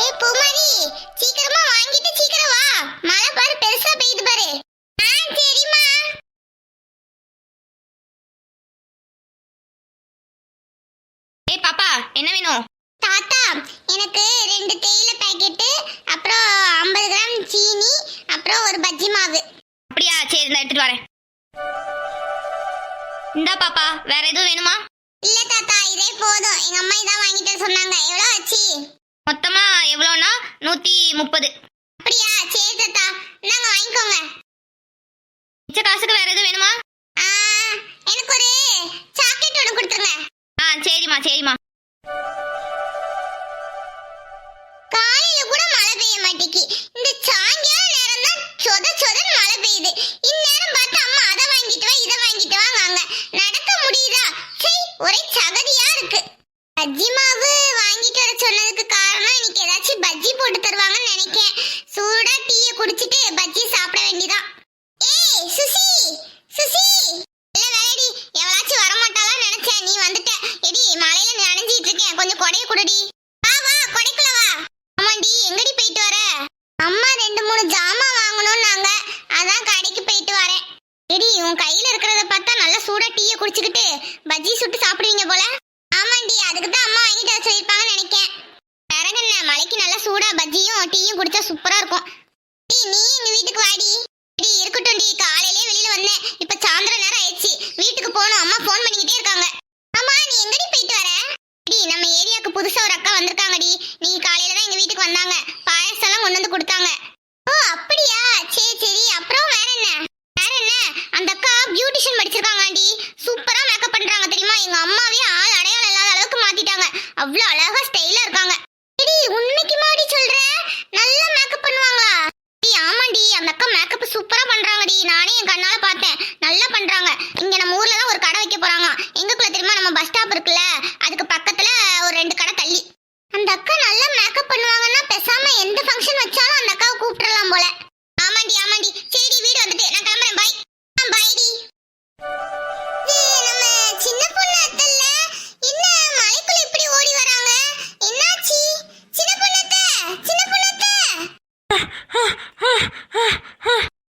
ஏய் பூமாரி சீக்கிரமா வாங்கிட்டு சீக்கிரம் வா. மழை பாரு பெருசா பெய்யுது பாரு. ஆ சரிம்மா. ஏய் பாப்பா என்ன வேணும்? தாத்தா எனக்கு ரெண்டு தேயிலை பாக்கெட்டு அப்புறம் ஐம்பது கிராம் சீனி அப்புறம் ஒரு பஜ்ஜி மாவு. அப்படியா சரி இந்த எடுத்துட்டு வரேன். இந்தா பாப்பா வேற எதுவும் வேணுமா இல்ல தாத்தா இதே போதும் எங்க அம்மா இதான் வாங்கிட்டு வர சொன்னாங்க எவ்வளவு ஆச்சு மொத்தமா எவ்வளோனா நூத்தி முப்பது. அப்படியா? சரி தாத்தா. இந்தாங்க வாங்கிக்கோங்க. மிச்ச காசுக்கு வேற எதுவும் வேணுமா? எனக்கு ஒரு சாக்லேட் ஒன்று கொடுத்துருங்க. ஆ சரிம்மா சரிம்மா. காலையில கூட மழை பெய்ய மாட்டேங்கி இந்த சாயங்கால நேரம் தான் சொத சொதன்னு மழை பெய்யுது. இந்நேரம் பார்த்து அம்மா அதை வாங்கிட்டு வா இதை வாங்கிட்டு வாங்க. நடக்க முடியுதா? சரி ஒரே சகதியா இருக்கு பஜ்ஜி மாவு வாங்கிட்டு வர சொன்னதுக்கு காரணம் இன்னைக்கு ஏதாச்சும் பஜ்ஜி போட்டு தருவாங்கன்னு நினைக்கேன் சூடா டீயை குடிச்சிட்டு பஜ்ஜி சாப்பிட வேண்டியதான் ஏய் சுசி சுசி இல்ல வேலைடி எவளாச்சும் வரமாட்டாளான்னு நினைச்சேன் நீ வந்துட்ட எடி மழையில நனைஞ்சிட்டு இருக்கேன் கொஞ்சம் கொடைய குடுடி வா வா கொடைக்குள்ள வா ஆமாண்டி எங்கடி போயிட்டு வர அம்மா ரெண்டு மூணு ஜாமான் வாங்கணும்னாங்க அதான் கடை போயிட்டு வரேன் எடி உன் கையில இருக்கிறத பார்த்தா நல்லா சூடா டீயை குடிச்சுக்கிட்டு பஜ்ஜி சுட்டு சாப்பிடுவீங்க போல ஆமாண்டி அதுக்கு தான் அம்மா வாங்கிட்டு வர சொல்லியிருப்பாங்கன்னு நினைக்கேன் பிறகு என்ன மலைக்கு நல்லா சூடா பஜ்ஜியும் டீயும் குடிச்சா சூப்பரா இருக்கும் டீ நீ எங்க வீட்டுக்கு வாடி டி இருக்கட்டும் டி காலையிலே வெளியில வந்தேன் இப்ப சாயந்தர நேரம் ஆயிடுச்சு வீட்டுக்கு போகணும் அம்மா ஃபோன் பண்ணிக்கிட்டே இருக்காங்க அம்மா நீ எங்கடி போயிட்டு வர டி நம்ம ஏரியாவுக்கு புதுசா ஒரு அக்கா வந்திருக்காங்கடி நீ காலையில தான் எங்க வீட்டுக்கு வந்தாங்க பாயசம் எல்லாம் கொண்டு வந்து கொடுத்தாங்க ஓ அப்படியா சரி சரி அப்புறம் வேற என்ன வேற என்ன அந்த அக்கா பியூட்டிஷியன் படிச்சிருக்காங்கடி சூப்பரா மேக்கப் பண்றாங்க தெரியுமா எங்க அம்மாவே ஆள் அடையாளம் இல்லாத அளவுக்கு மாத்திட்டாங்க அவ்வளவு அழகா ஸ்டைலா இருக்காங்க எடி உண்மைக்கு மாடி சொல்ற நல்லா மேக்கப் பண்ணுவாங்களா டி ஆமாண்டி அந்த அக்கா மேக்கப் சூப்பரா பண்றாங்கடி நானே என் கண்ணால பார்த்தேன் நல்லா பண்றாங்க இங்க நம்ம ஊர்ல தான் ஒரு கடை வைக்க போறாங்க எங்கக்குள்ள தெரியுமா நம்ம பஸ் ஸ்டாப் இருக்குல்ல அதுக்கு பக்கத்துல ஒரு ரெண்டு கடை தள்ளி அந்த அக்கா நல்லா மேக்கப் பண்ணுவாங்கன்னா பேசாம எந்த ஃபங்க்ஷன் வச்சாலும் அந்த அக்காவை கூப்பிட்டுறலாம் போல ஆமாண்டி ஆமாண்டி சரி வீடு வந்துட்டு நான் கிளம்புறேன் பாய் ஆ பாய்டி நம்ம சின்ன பொண்ணு அத்தல்ல என்ன மலைக்குள்ள இப்படி ஓடி வராங்க என்னாச்சு சின்ன பொண்ணு அத்தை சின்ன பொண்ணு அத்தை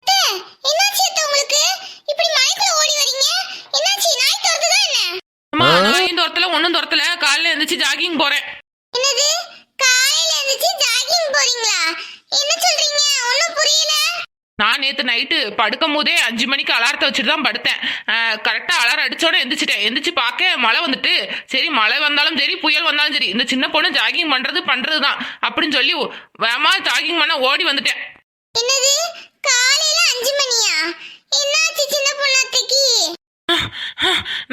அத்தை, என்னாச்சு அத்தை உங்களுக்கு இப்படி மலைக்குள்ள ஓடி வரீங்க என்னாச்சு நாய் துரத்துதா என்ன அம்மா துரத்தல ஒன்றும் துரத்தல. காலையில எழுந்திரிச்சு ஜாகிங் போறேன். என்னது? காலையில எந்திரிச்சு ஜாகிங் போறீங்களா? என்ன சொல்றீங்க? ஒண்ணும் புரியல. நான் நேற்று நைட்டு படுக்கும் போதே அஞ்சு மணிக்கு அலாரத்தை வச்சுட்டு தான் படுத்தேன். கரெக்டாக அலாரம் அடிச்சோட எந்திரிச்சிட்டேன். எந்திரிச்சு பார்க்க மழை வந்துட்டு. சரி மழை வந்தாலும் சரி புயல் வந்தாலும் சரி இந்த சின்ன பொண்ணு ஜாகிங் பண்றது பண்றது தான் அப்படின்னு சொல்லி வேமா ஜாகிங் பண்ண ஓடி வந்துட்டேன். என்னது? காலையில அஞ்சு மணியா? என்னாச்சு சின்ன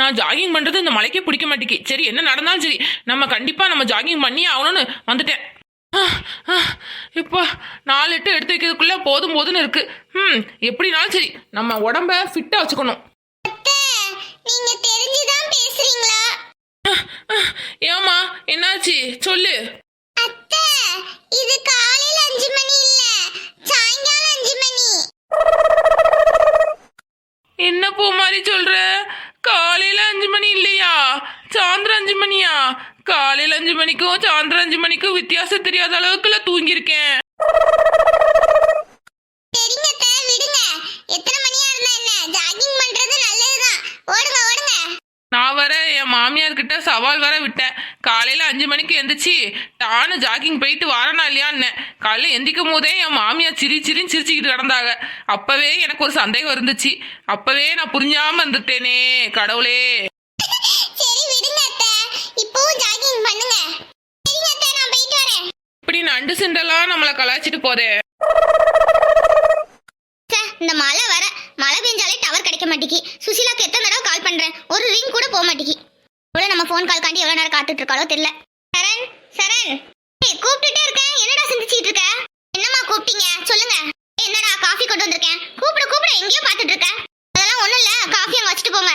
நான் ஜாகிங் பண்றது இந்த மலைக்கே பிடிக்க மாட்டேங்கி சரி என்ன நடந்தாலும் சரி நம்ம கண்டிப்பா நம்ம ஜாகிங் பண்ணி ஆகணும்னு வந்துட்டேன். இப்போ நாலு எட்டு எடுத்து வைக்கிறதுக்குள்ள போதும் போதும்னு இருக்கு. ம் எப்படினாலும் சரி நம்ம உடம்ப ஃபிட்டா வச்சுக்கணும். ஏம்மா என்னாச்சு? சொல்லு. அத்தை இது காலையில அஞ்சு மணி இல்ல சாயங்காலம் அஞ்சு மணி. என்ன பூ மாதிரி சொல்ற? காலையில அஞ்சு மணி இல்லையா? சாயந்தரம் அஞ்சு மணியா? காலையில அஞ்சு மணிக்கும் சாயந்தரம் அஞ்சு மணிக்கும் வித்தியாசம் தெரியாத அளவுக்குல தூங்கியிருக்கேன். நான் வர என் மாமியார் கிட்ட சவால் வர விட்டேன். காலையில அஞ்சு மணிக்கு எந்திரிச்சு நானும் ஜாகிங் போயிட்டு வரனா இல்லையான்னு. காலையில எந்திக்கும் போதே என் மாமியார் சிரி சிரின்னு சிரிச்சுக்கிட்டு கிடந்தாங்க. அப்பவே எனக்கு ஒரு சந்தேகம் இருந்துச்சு. அப்பவே நான் புரிஞ்சாம இருந்துட்டேனே கடவுளே. சரி விடுங்க அத்தை. இப்போவும் ஜாகிங் பண்ணுங்க. சரிங்க அத்தை நான் போயிட்டு வரேன். இப்படி நண்டு சிண்டெல்லாம் நம்மளை கலாய்ச்சிட்டு போதே. ச்சே, இந்த மழை வர மழை பெஞ்சாலே டவர் கிடைக்க மாட்டேங்கி. சுசிலாக்கு எத்தனை தடவை கால் பண்றேன். ஒரு ரிங் கூட போக மாட்டேங்கி. இவ்வளவு நம்ம ஃபோன் கால் காண்டி எவ்வளவு நேரம் காத்துட்டு இருக்காளோ தெரியல. சரண். ஏய், கூப்பிட்டுட்டே இருக்கேன் என்னடா சிந்திச்சிட்டு இருக்க? என்னம்மா கூப்பிட்டீங்க? சொல்லுங்க. என்னடா காஃபி கொண்டு வந்திருக்கேன். கூப்பிட கூப்பிட எங்கேயோ பார்த்துட்டு இருக்க. அதெல்லாம் ஒண்ணும் இல்ல. காஃபி அங்க வச்சுட்டு போங்க.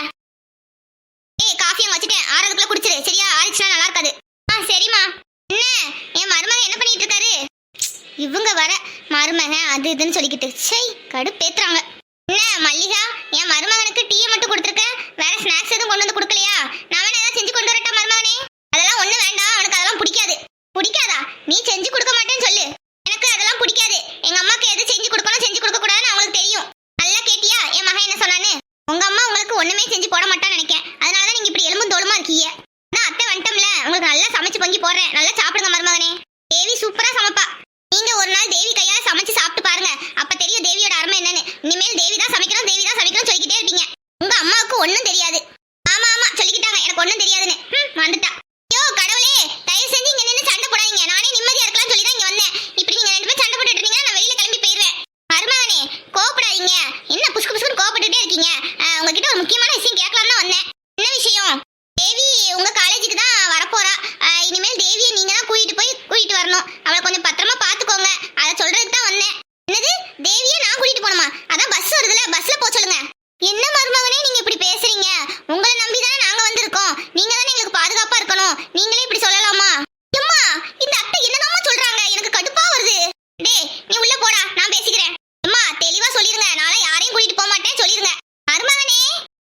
ஏய் காஃபி அங்க வச்சுட்டேன் ஆறதுக்குள்ள குடிச்சிரு. சரியா? ஆயிடுச்சுனா நல்லா இருக்காது. ஆ சரிம்மா. என்ன? என் மருமகன் என்ன பண்ணிட்டு இருக்காரு? இவங்க வர மருமகன் அது இதுன்னு சொல்லிக்கிட்டு. சை கடுப்பேத்துறாங்க. ஒண்ணுமே செஞ்சு போட மாட்டான்னு நினைக்கேன். அதனால தான் நீங்க இப்படி எலும்பும் தோலுமா இருக்கீங்க. நான் அத்தை வந்துட்டோம்ல. உங்களுக்கு நல்லா சமைச்சு பங்கி போடுறேன். நல்லா சாப்பிடுங்க மருமகனே. தேவி சூப்பரா சமைப்பா. நீங்க ஒரு நாள் தேவி கையால சமைச்சு சாப்பிட்டு பாருங்க. அப்ப தெரியும் தேவியோட அருமை என்னன்னு. இனிமேல் தேவி தான் சமைக்கிறோம் தேவி தான் சமைக்கிறோம் போகணுமா பஸ் வருதுல பஸ்ல போக சொல்லுங்க. என்ன மருமகனே நீங்க இப்படி பேசுறீங்க? உங்களை நம்பி தானே நாங்க வந்திருக்கோம். நீங்க தானே எங்களுக்கு பாதுகாப்பா இருக்கணும். நீங்களே இப்படி சொல்ல அம்மா இந்த அத்தை என்னதாம்மா சொல்றாங்க எனக்கு கடுப்பா வருது டேய் நீ உள்ள போடா நான் பேசிக்கிறேன் அம்மா தெளிவா சொல்லிருங்க நாளை யாரையும் கூட்டிட்டு போக மாட்டேன் சொல்லிருங்க மருமகனே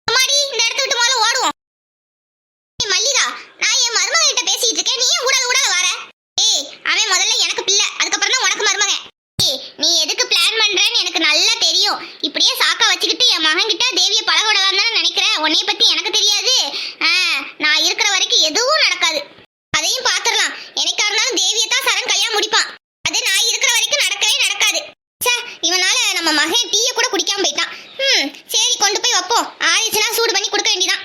அம்மாடி இந்த இடத்த விட்டு முதல்ல ஓடுவோம் ஏய் மல்லிகா நான் என் மருமகன் கிட்ட பேசிட்டு இருக்கேன் நீ ஏன் ஊடால ஊடால வர ஏய் அவன் முதல்ல எனக்கு பிள்ளை அதுக்கப்புறம் தான் உனக்கு மருமகன் ஏய் நீ எதுக்கு பிளான் பண்றேன்னு எனக்கு நல்லா தெரியும் இப்படியே சாக்கா வச்சுக்கிட்டு என் மகன் கிட்ட தேவியை பழக விடலாம் தானே நினைக்கிறேன் உன்னைய பத்தி எனக்கு தெரியாது ஆ, நான் இருக்கிற வரைக்கும் எதுவும் நடக்காது அதையும் பாத்துரலாம் எனக்கா இருந்தாலும் தேவியை தான் சரண் கல்யாணம் முடிப்பான் அது நான் இருக்கிற வரைக்கும் நடக்கவே நடக்காது ச்சே இவனால நம்ம மகன் டீயை கூட குடிக்காம போயிட்டான் ம் சரி கொண்டு போய் வைப்போம் ஆயிடுச்சுன்னா சூடு பண்ணி கொடுக்க வேண்டியதான்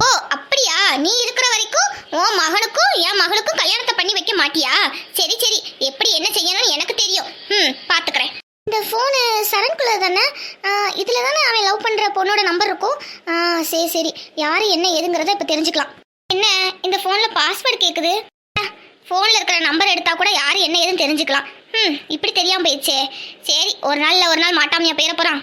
ஓ அப்படியா நீ இருக்கிற வரைக்கும் உன் மகனுக்கும் என் மகளுக்கும் கல்யாணத்தை பண்ணி வைக்க மாட்டியா? சரி சரி. எப்படி என்ன செய்யணும்னு எனக்கு தெரியும். ம் பார்த்துக்கிறேன் இந்த ஃபோனு சரண்குள்ள தானே? இதில் தானே அவன் லவ் பண்ணுற பொண்ணோட நம்பர் இருக்கும். சரி சரி. யார் என்ன ஏதுங்கிறத இப்போ தெரிஞ்சுக்கலாம். என்ன இந்த ஃபோனில் பாஸ்வேர்டு கேட்குது ஃபோனில் இருக்கிற நம்பர் எடுத்தால் கூட யார் என்ன ஏதுன்னு தெரிஞ்சுக்கலாம். ம் இப்படி தெரியாமல் போயிடுச்சே. சரி ஒரு நாளில் ஒரு நாள் மாட்டாமையா போயிட போகிறான்